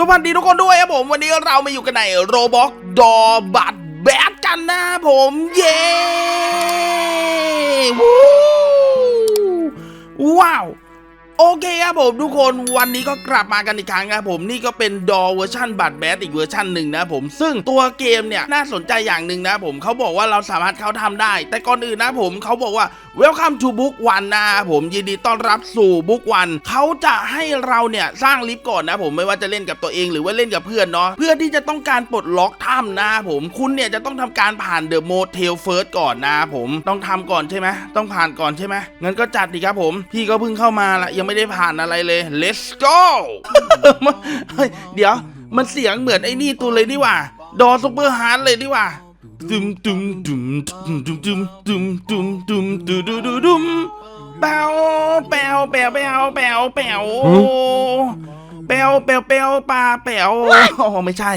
สวัสดีทุกคนด้วยครับผม วันนี้เรามาอยู่กันในโรบอกดอบัตแบดกันนะผม เย้วู้ว้าว โอเคครับผมทุกคนวันนี้ก็กลับมากันอีกครั้งครับผมนี่ก็เป็นดอเวอร์ชันบัตแบดอีกเวอร์ชันหนึ่งนะผมซึ่งตัวเกมเนี่ยน่าสนใจอย่างหนึ่งนะผมเขาบอกว่าเราสามารถเข้าทำได้ แต่ก่อนอื่นนะผมเขาบอกว่า Welcome to Book One นะผมยินดีต้อนรับสู่ Book One เขาจะให้เราเนี่ยสร้างลิฟต์ก่อนนะผมไม่ว่าจะเล่นกับตัวเองหรือว่าเล่นกับเพื่อนเนาะเพื่อที่จะต้องการปลดล็อกถ้ำนะผมคุณเนี่ยจะต้องทำการผ่านเดอะโมเทลเฟิร์สก่อนนะผมต้องทำก่อนใช่ไหมต้องผ่านก่อนใช่ไหมงั้นก็จัดดีครับผม พี่ก็เพิ่งเข้ามาละยังไม่ได้ผ่านอะไรเลย let's go เฮ้ยเดี๋ยวมันเสียงเหมือนไอ้นี่ตัวเลยนี่ว่าดอซูเปอร์ฮาร์ดเลยนี่ว่า ตุมตุมตุมตุมตุมตุมตุมตุมตุมตุมตุมตุมตุมแปวแปวแปวแปวแปวแปวแปวแปวแปวปลาแปวอ๋อไม่ใช่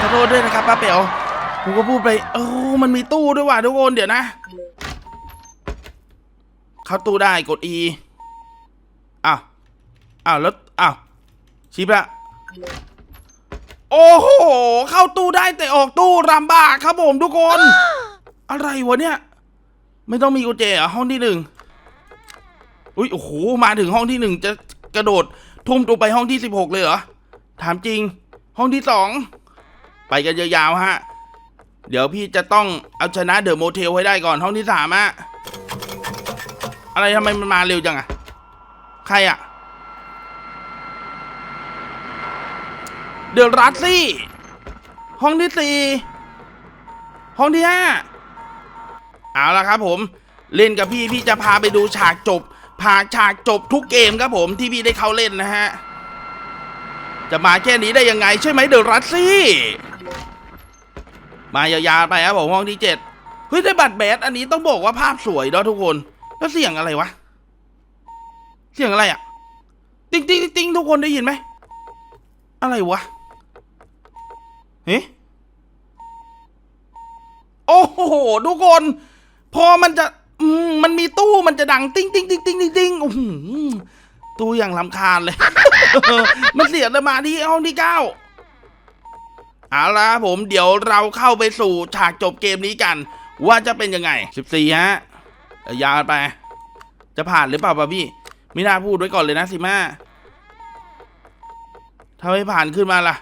ขอโทษด้วยนะครับป้าแปวผมก็พูดไปโอ้มันมีตู้ด้วยว่ะทุกคนเดี๋ยวนะ เข้าตู้ได้กด E อ้าวอ้าวแล้วอ้าวชิปละ โอ้โห เข้าตู้ได้แต่ออกตู้ลำบากครับผมทุกคน อะไรวะเนี่ย ไม่ต้องมีกุญแจเหรอห้องที่หนึ่งอุ้ยโอ้โหมาถึงห้องที่หนึ่งจะกระโดดทุ่มตัวไปห้องที่สิบหกเลยเหรอถามจริง ห้องที่สองไปกันยาวๆฮะ เดี๋ยวพี่จะต้องเอาชนะเดอะโมเทลให้ได้ก่อนห้องที่สามอะอะไรทำไมมันมาเร็วจังอะใครอะ เดอะรัสซี่ ห้องที่สี่ห้องที่ห้าเอาละครับผมเล่นกับพี่พี่จะพาไปดูฉากจบพาฉากจบทุกเกมครับผมที่พี่ได้เข้าเล่นนะฮะ จะมาแค่นี้ได้ยังไงใช่ไหมเดอะรัสซี่ มายาวๆไปครับผมห้องที่เจ็ดเฮ้ยได้บัตรแบดอันนี้ต้องบอกว่าภาพสวยเนาะทุกคน แล้วเสียงอะไรวะ เสียงอะไรอะติ๊งติ๊งติ๊งติ๊งทุกคนได้ยินไหม อะไรวะ เฮ้โอ้โหทุกคน พอมันจะมันมีตู้มันจะดังติ๊งติ๊งติ๊งติ๊งติ๊งติ๊งโอ้โหตู้อย่างลำคาญเลย มันเสียเลยมาที่ห้องที่เก้าเอาละครับผมเดี๋ยวเราเข้าไปสู่ฉากจบเกมนี้กัน ว่าจะเป็นยังไง14ฮะเอ่อยาวไป จะผ่านหรือเปล่าป่ะพี่ไม่น่าพูดไว้ก่อนเลยนะสิมาถ้าไม่ผ่านขึ้นมาล่ะ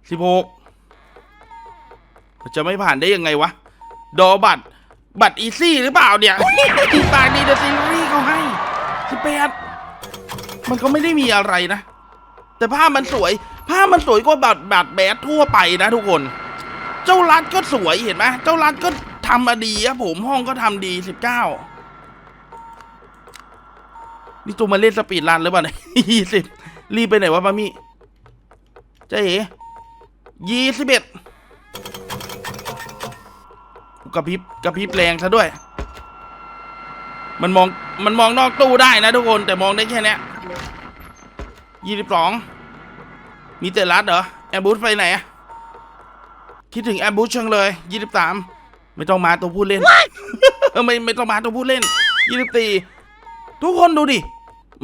16 จะไม่ผ่านได้ยังไงวะ ดอบัตร บัตรอีซี่หรือเปล่าเนี่ยที่ปากดีเดอะซีรีส์เขาให้18มันก็ไม่ได้มีอะไรนะ แต่ภาพมันสวย ภาพมันสวยกว่าบัตรบัตรแบดทั่วไปนะทุกคน เจ้ารัดก็สวยเห็นไหมเจ้ารัดก็ทำมาดีครับผมห้องก็ทำดีสิบเก้านี่ตัวมาเล่นสปีดรันหรือเปล่าเนี่ยยี่สิบรีบไปไหนวะปามี่เจ๊ยี่สิบเอ็ด กระพริบกระพริบแรงซะด้วย มันมองมันมองนอกตู้ได้นะทุกคนแต่มองได้แค่เนี้ยยี่สิบสองมีแต่รัดเหรอแอมบูสไปไหนอะคิดถึงแอมบูสเชิงเลยยี่สิบสามไม่ต้องมาตัวพูดเล่นไม่ไม่ต้องมาตัวพูดเล่นยี่สิบสี่ทุกคนดูดิ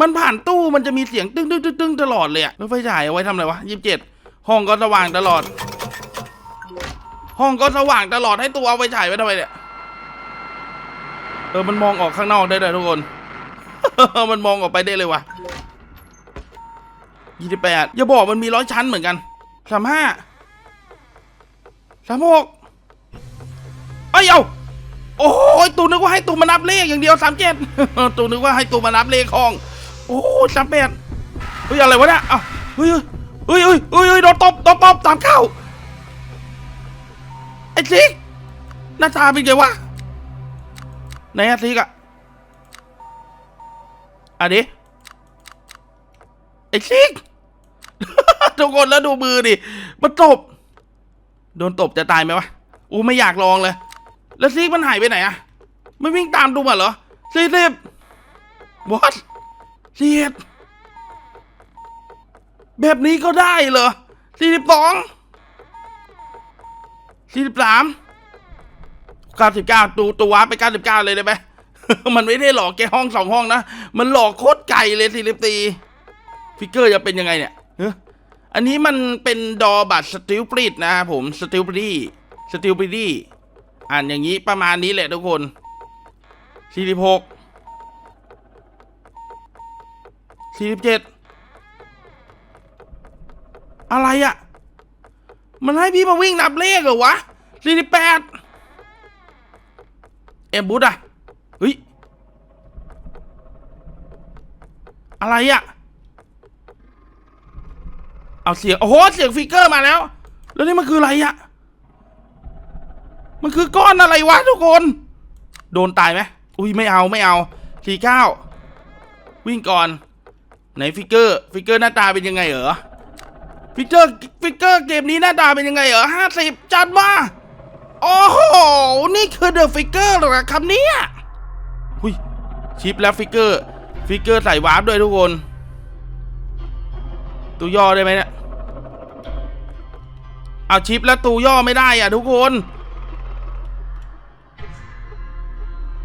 มันผ่านตู้มันจะมีเสียงตึ้งตึ้งตึ้งตึ้งตลอดเลยอะแล้วไฟฉายเอาไว้ทำอะไรวะยี่สิบเจ็ดห้องก็สว่างตลอด ห้องก็สว่างตลอดให้ตัวเอาไฟฉายไว้ทำไมเนี่ย เออ มันมองออกข้างนอกได้เลยทุกคน มันมองออกไปได้เลยว่ะยี่สิบแปดอย่าบอกมันมีร้อยชั้นเหมือนกันสามห้าสามหกเอ้ยเอาโอ้ยตูนึกว่าให้ตูมานับเลขอย่างเดียวสามเจ็ดตูนึกว่าให้ตูมานับเลขห้อง โอ้ยสามแปดเฮ้ยอะไรวะเนี่ยเอ้าเฮ้ยเฮ้ยเฮ้ยเฮ้ยโดนตบโดนตบสามเก้า ซิกหน้าตาเป็นไงวะไหนอะซิกอะอันนี้ไอ้ซิกทุกคนแล้วดูมือดิมันตบ โดนตบจะตายไหมวะอู้ไม่อยากลองเลย แล้วซิกมันหายไปไหนอะไม่วิ่งตามดูมาเหรอสี่สิบวอตเสียดแบบนี้ก็ได้เหรอสี่สิบสอง สี่สิบสามเก้าสิบเก้าตูตัววาร์ปไปเก้าสิบเก้าเลยได้ไหม มันไม่ได้หลอกแค่ห้องสองห้องนะ มันหลอกโคตรไกลเลยสี่สิบสี่ฟิกเกอร์จะเป็นยังไงเนี่ยเฮ้ยอันนี้มันเป็นดอบัตสติลปริดนะครับผมสติลปรีสติลปรีอ่านอย่างนี้ประมาณนี้แหละทุกคนสี่สิบหกสี่สิบเจ็ดอะไรอะ่ะ มันให้พี่มาวิ่งนับเลขเหรอวะสี่สิบแปดเอ็มบูธอะเฮ้ย อะไรอะเอาเสียง โอ้โห เสียงฟิกเกอร์มาแล้ว แล้วนี่มันคืออะไรอะ่ะมันคือก้อนอะไรวะทุกคน โดนตายไหมอุ้ยไม่เอาไม่เอาสี่เก้าวิ่งก่อน ไหนฟิกเกอร์ ฟิกเกอร์หน้าตาเป็นยังไงเหรอ ฟิกเกอร์ฟิกเกอร์เกมนี้หน้าตาเป็นยังไงเหรอห้าสิบจัดมา โอ้โห นี่คือเดอะฟิกเกอร์หรอครับเนี่ยหุยชิปแล้วฟิกเกอร์ ฟิกเกอร์ใส่วาร์ปด้วยทุกคน ตัวย่อได้ไหมเนี่ย เอาชิปแล้วตัวย่อไม่ได้อะทุกคน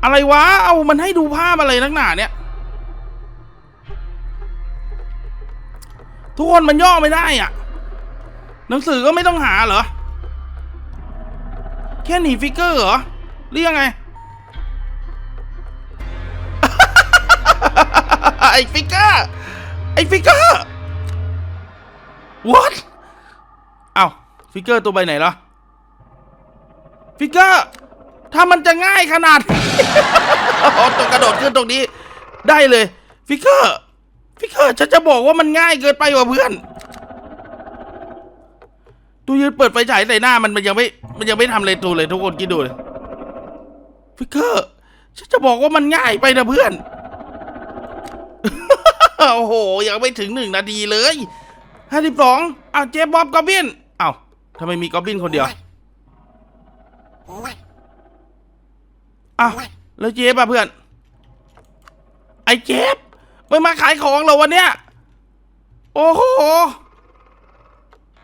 อะไรวะ เอามันให้ดูภาพอะไรนักหนาเนี่ย ทุกคนมันย่อไม่ได้อะ หนังสือก็ไม่ต้องหาเหรอ แค่หนีฟิกเกอร์เหรอ หรือยังไง ไอ้ฟิกเกอร์ ไอ้ฟิกเกอร์ what เอ้าฟิกเกอร์ตัวใบไหนเหรอฟิกเกอร์ ถ้ามันจะง่ายขนาดโอ้ตัวกระโดดขึ้นตรงนี้ ได้เลย ฟิกเกอร์ ฟิกเกอร์ฉันจะบอกว่ามันง่ายเกินไปว่ะเพื่อนตูยืนเปิดไฟฉายใส่หน้ามันมันยังไม่ มันยังไม่ทำอะไรตูเลยทุกคนคิดดูเลยฟิกเกอร์ฉันจะบอกว่ามันง่ายไปนะเพื่อน โอ้โห ยังไม่ถึงหนึ่งนาทีเลยห้าสิบสองอ้าวเจฟบ๊อบกอบบินอ้าวทำไมมีกอบบินคนเดียวอ้าวแล้วเจฟอะเพื่อน ไอ้เจฟ ไม่มาขายของเหรอวันเนี้ย โอ้โห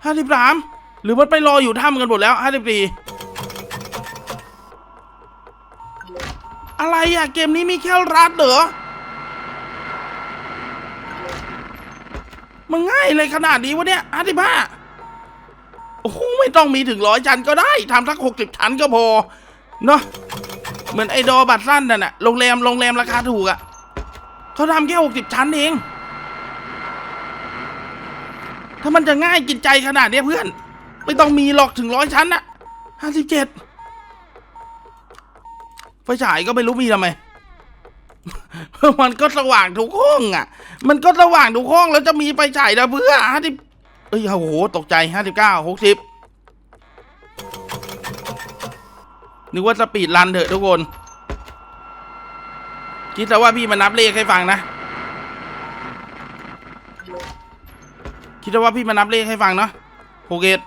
ห้าสิบสามหรือมันไปรออยู่ถ้ำกันหมดแล้วห้าสิบสี่อะไรอะเกมนี้มีแค่รัดเหรอ มันง่ายเลยขนาดนี้วะเนี่ยห้าสิบห้าโอ้โหไม่ต้องมีถึงร้อยชั้นก็ได้ทำสักหกสิบชั้นก็พอ เนาะเหมือนไอดอบัตรสั้นนั่นน่ะโรงแรมโรงแรมราคาถูกอะ่ะ เขาทำแค่หกสิบชั้นเอง ถ้ามันจะง่ายกินใจขนาดนี้เพื่อน ไม่ต้องมีหรอกถึงร้อยชั้นอะห้าสิบเจ็ดไฟฉายก็ไม่รู้มีทำไม มันก็สว่างทุกห้องอะ มันก็สว่างทุกห้องแล้วจะมีไฟฉายนะเพื่อห้าสิบเอ้ยโอ้โห ตกใจห้าสิบเก้าหกสิบนึกว่าสปีดรันเถอะทุกคน คิดซะว่าพี่มานับเลขให้ฟังนะ คิดซะว่าพี่มานับเลขให้ฟังเนาะหกเอ็ด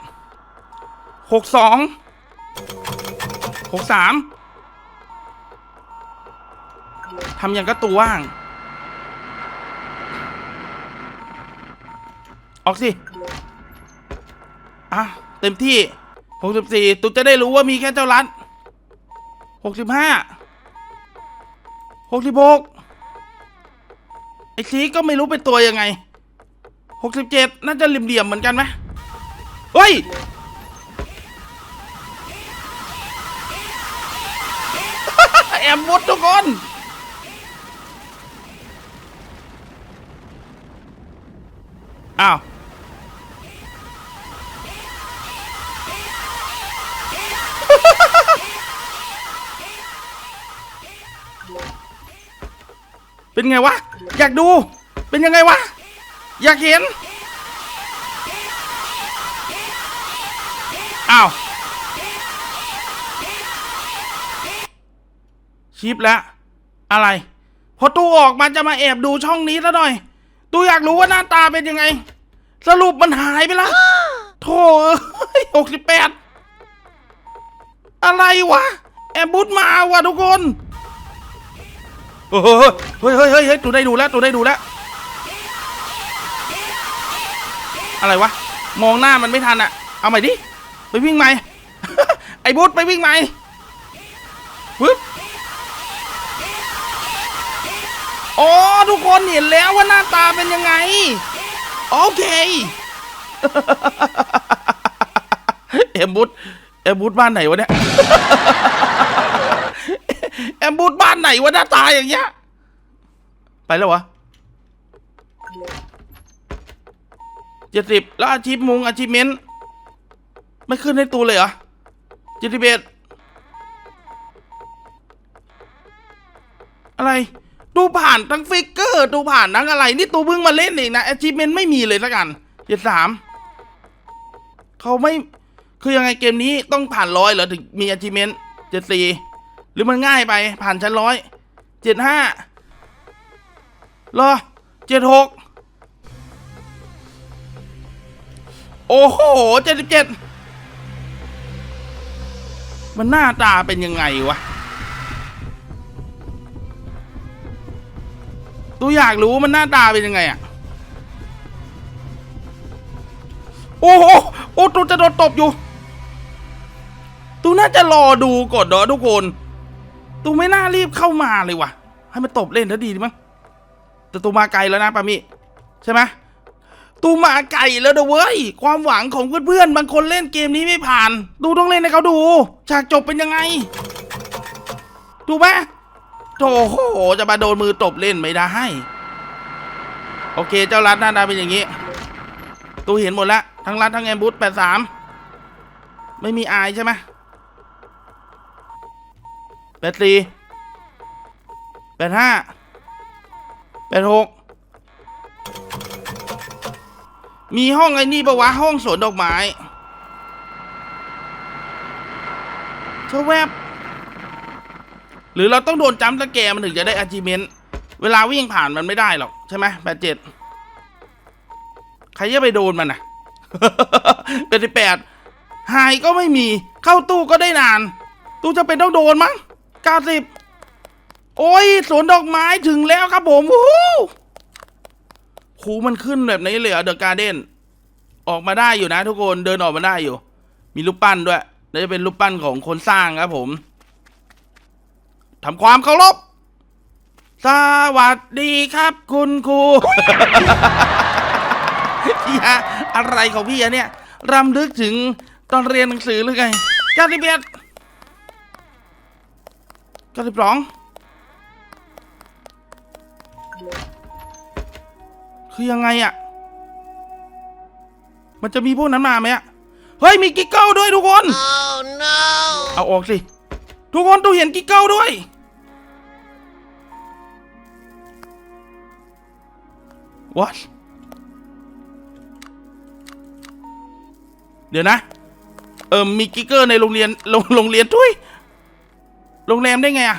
หกสองหกสามทำอย่างก็ตัวว่าง ออกสิ อะ เต็มที่หกสิบสี่ตุ๊จะได้รู้ว่ามีแค่เจ้ารัดหกสิบห้า หกสิบหกไอ้ซีก็ไม่รู้เป็นตัวยังไงหกสิบเจ็ดน่าจะเหลี่ยมๆเหมือนกันไหมเฮ้ยแอมมุดทุกคนอ้าว เป็นไงวะ อยากดู เป็นยังไงวะ อยากเห็น อ้าว ชิปแล้ว อะไร พอตู้ออกมาจะมาแอบดูช่องนี้ซะหน่อย ตู้อยากรู้ว่าหน้าตาเป็นยังไง สรุปมันหายไปละโธ่หกสิบแปดอะไรวะ แอบบูทมาวะทุกคน เฮ้ยเฮ้ยเฮ้ยเฮ้ยตูได้ดูแล้วตูได้ดูแล้ว อะไรวะ มองหน้ามันไม่ทันอะเอาใหม่ดิ ไปวิ่งใหม่ ไอ้บูทไปวิ่งใหม่ปึ๊บอ๋อทุกคนเห็นแล้วว่าหน้าตาเป็นยังไง โอเค เอ็มบูดเอ็มบูดบ้านไหนวะเนี่ย มบูดบ้านไหนวะหน้าตาอย่างเงี้ย ไปแล้ววะเจ็ดสิบแล้วอาชีพมุงอาชีพเมนไม่ขึ้นให้ตูเลยเหรอเจ็ดสิบเอ็ดอะไร ดูผ่านทั้งฟิกเกอร์ ดูผ่านทั้งอะไร นี่ตูเพิ่งมาเล่นเองนะ achievement ไม่มีเลยละกันเจ็ดสามเขาไม่ คือยังไงเกมนี้ต้องผ่านร้อยเหรอถึงมี achievement เจ็ดสี่ หรือมันง่ายไปผ่านชั้นร้อยเจ็ดห้ารอเจ็ดหกโอ้โหเจ็ดสิบเจ็ดมันหน้าตาเป็นยังไงวะตูอยากรู้มันหน้าตาเป็นยังไงอะโอ้โห โอ้ตูจะโดนตบอยู่ตูน่าจะรอดูก่อนเด้อทุกคน ตูไม่น่ารีบเข้ามาเลยวะให้มันตบเล่นแล้วดีมั้งแต่ตูมาไกลแล้วนะปามิใช่ไหมตูมาไกลแล้วเด้อเว้ย ความหวังของเพื่อนๆบางคนเล่นเกมนี้ไม่ผ่าน ดูต้องเล่นให้เขาดูฉากจบเป็นยังไงดูไหมโถโหจะมาโดนมือตบเล่นไม่ได้โอเค เจ้ารัดหน้าตาเป็นอย่างนี้ ตูเห็นหมดแล้วทั้งรัดทั้งแอมบูธแปดสามไม่มีอายใช่ไหม ดสี่แปดห้าแปดหกมีห้องไอ้นี่ปะวะ ห้องสวนดอกไม้ชาแวบ หรือเราต้องโดนจัมป์สแกมันถึงจะได้ achievement เวลาวิ่งผ่านมันไม่ได้หรอก ใช่ไหมแปดเจ็ดใครจะไปโดนมันอะเป็นที่แปดหายก็ไม่มีเข้าตู้ก็ได้นาน ตู้จะเป็นต้องโดนมั้ง เก้าสิบโอ้ยสวนดอกไม้ถึงแล้วครับผมโอ้หโหมันขึ้นแบบนี้เลยเหรอเดอะการ์เด้นออกมาได้อยู่นะทุกคนเดินออกมาได้อยู่ มีรูปปั้นด้วยแล้วจะเป็นรูปปั้นของคนสร้างครับผมทำความเคารพสวัสดีครับคุณครูพี่ฮะอะไรของพี่อะเนี่ยรำลึกถึงตอนเรียนหนังสือหรือไงเก้าสิบเอ็ด เก้าสิบสองคือยังไงอะมันจะมีพวกนั้นมาไหมอะเฮ้ย มีกิ๊กเกิลด้วยทุกคน Oh no! เอาออกสิ ทุกคนดูเห็นกิ๊กเกิลด้วย what เดี๋ยวนะ เออมีกิ๊กเกอร์ในโรงเรียนโรงโรงเรียนทุย โรงแรมได้ไงอะ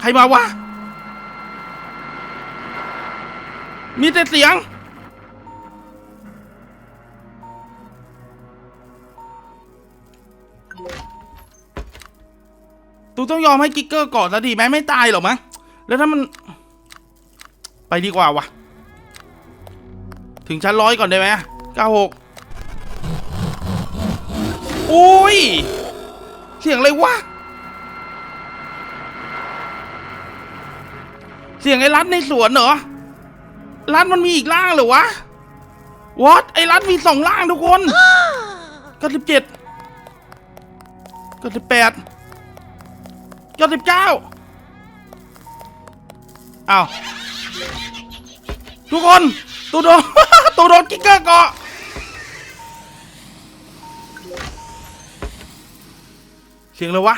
ใครมาวะ มีแต่เสียง ตูต้องยอมให้กิ๊กเกอร์ก่อนซะดีไหมไม่ตายหรอมั้งแล้วถ้ามัน ไปดีกว่าวะ ถึงชั้นร้อยก่อนได้ไหมเก้าหกโอ้ย เสียงอะไรวะ เสียงไอ้รัดในสวนเหรอ รัดมันมีอีกล่างเหรอวะวอตไอ้รัดมีสองล่างทุกคนเก้าสิบเจ็ดเก้าสิบแปดเก้าสิบเก้าอ้าวทุกคนตูโดน ตูโดนกิ๊กเกอร์เกาะเสียงเลยวะ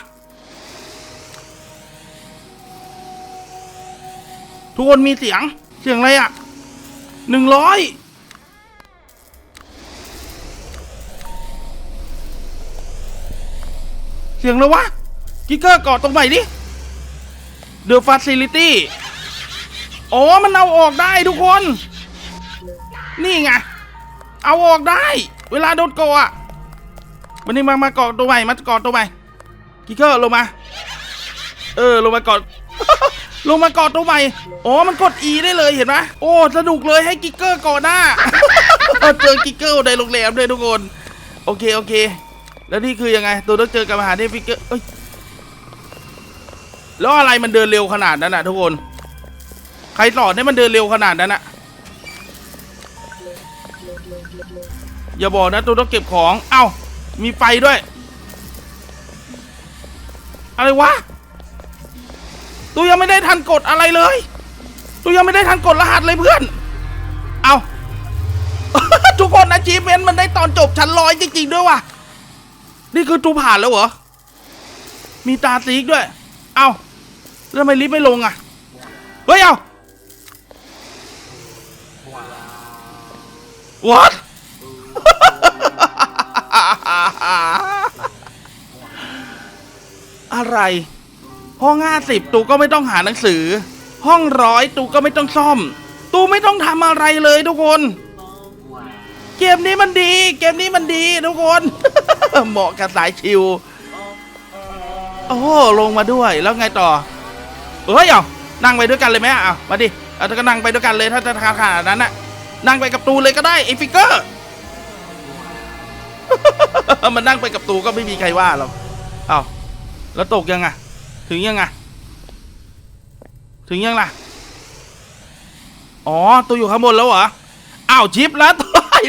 ทุกคนมีเสียง เสียงอะไรอะหนึ่งร้อยเสียงเลยวะ กิกเกอร์เกอดตรงไหนดิ The Facility อ๋อ มันเอาออกได้ทุกคน นี่ไง เอาออกได้ เวลาโดนเกาะอะวันนี้มามาเกาะตัวใหม่มาเกาะตัวใหม่กิกเกอร์ลงมา เออลงมาเกาะลงมาเกาะตัวใหม่อ๋อมันกด E ได้เลยเห็นไหมโอ้สนุกเลยให้กิกเกอร์เกาะหน้าเจอกิกเกอร์ในโรงแรมด้วยทุกคน โอเคโอเค แล้วนี่คือยังไง ตัวต้องเจอกับมหาเทพฟิกเกอร์เอ้ยแล้วอะไรมันเดินเร็วขนาดนั้นน่ะทุกคน ใครสอนให้มันเดินเร็วขนาดนั้นน่ะ อย่าบอกนะตูต้องเก็บของ เอ้า มีไฟด้วย อะไรวะตูยังไม่ได้ทันกดอะไรเลยตูยังไม่ได้ทันกดรหัสเลยเพื่อน เอาทุกคนนะจีเมนมันได้ตอนจบชั้นร้อยจริงๆด้วยว่ะ นี่คือตูผ่านแล้วเหรอ มีตาตีกด้วย เอาแล้วทำไมลิฟต์ไม่ลงอะ เฮ้ย เอา what อะไร ห้องห้าสิบตูก็ไม่ต้องหาหนังสือ ห้องร้อยตูก็ไม่ต้องซ่อม ตูไม่ต้องทำอะไรเลยทุกคน เกมนี้มันดี เกมนี้มันดีทุกคน เหมาะกับสายชิว โอ้ลงมาด้วยแล้วไงต่อเฮ้ยเอานั่งไปด้วยกันเลยไหมอะเอามาดิเอาก็นั่งไปด้วยกันเลยถ้าจะขนาดนั้นน่ะนั่งไปกับตูเลยก็ได้ไอ้ฟิกเกอร์ มันนั่งไปกับตูก็ไม่มีใครว่าหรอกเอาแล้วตกยังไงถึงยังไงถึงยังล่ะ อ๋อ ตัวอยู่ข้างบนแล้วเหรอ อ้าวชิปแล้ว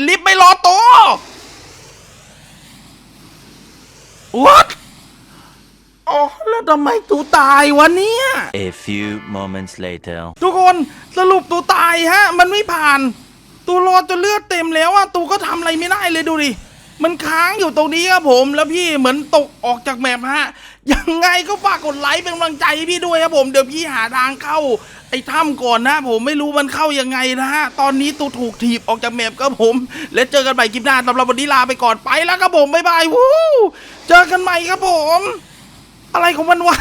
ลิฟต์ไม่รอตัว what อ๋อ แล้วทำไมตูตายวะเนี่ย A few moments later. ทุกคนสรุปตูตายฮะ มันไม่ผ่าน ตูรอจนเลือดเต็มแล้วอะตูก็ทำอะไรไม่ได้เลยดูดิ มันค้างอยู่ตรงนี้ครับผมแล้วพี่เหมือนตกออกจากแมปฮะยังไงก็ฝากกดไลค์เป็นกำลังใจให้พี่ด้วยครับผมเดี๋ยวพี่หาทางเข้า ไอ้ถ้ำก่อนนะผมไม่รู้มันเข้ายังไงนะฮะตอนนี้ตูถูกถีบออกจากแมปครับผม แล้วเจอกันใหม่คลิปหน้าสำหรับวันนี้ลาไปก่อนไปแล้วครับผมบ๊ายบายวู้เจอกันใหม่ครับผม อะไรของมันวะ